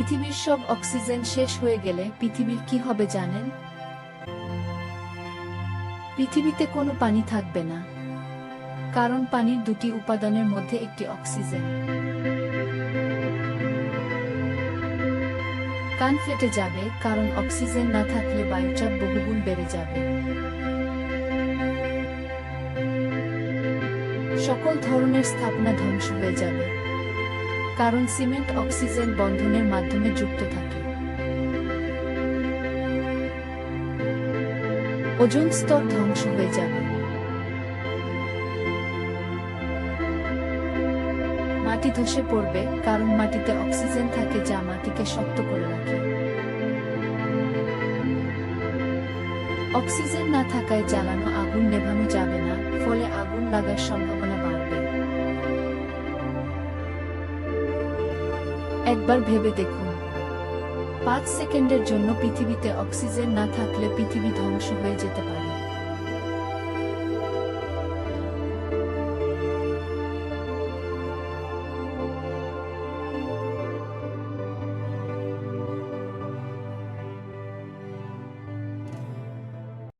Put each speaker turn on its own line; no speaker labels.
পৃথিবীর সব অক্সিজেন শেষ হয়ে গেলে পৃথিবীর কি হবে জানেন? পৃথিবীতে কোনো পানি থাকবে না। কারণ পানির দুটি উপাদানের মধ্যে একটি অক্সিজেন। কান ফেটে যাবে, কারণ অক্সিজেন না থাকলে বায়ুচাপ বহুগুণ বেড়ে যাবে। সকল ধরনের স্থাপনা ধ্বংস হয়ে যাবে। কারণ সিমেন্ট অক্সিজেন বন্ধনের মাধ্যমে যুক্ত থাকে। ওজন স্তর ধ্বংস হয়ে যাবে। মাটি ধসে পড়বে কারণ মাটিতে অক্সিজেন থাকে যা মাটিকে শক্ত করে রাখে। অক্সিজেন না থাকায় জ্বালানো আগুন নেভানো যাবে না, ফলে আগুন লাগার সম্ভাবনা একবার ভেবে দেখুন। পাঁচ সেকেন্ডের জন্য পৃথিবীতে অক্সিজেন না থাকলে পৃথিবী ধ্বংস হয়ে যেতে পারে।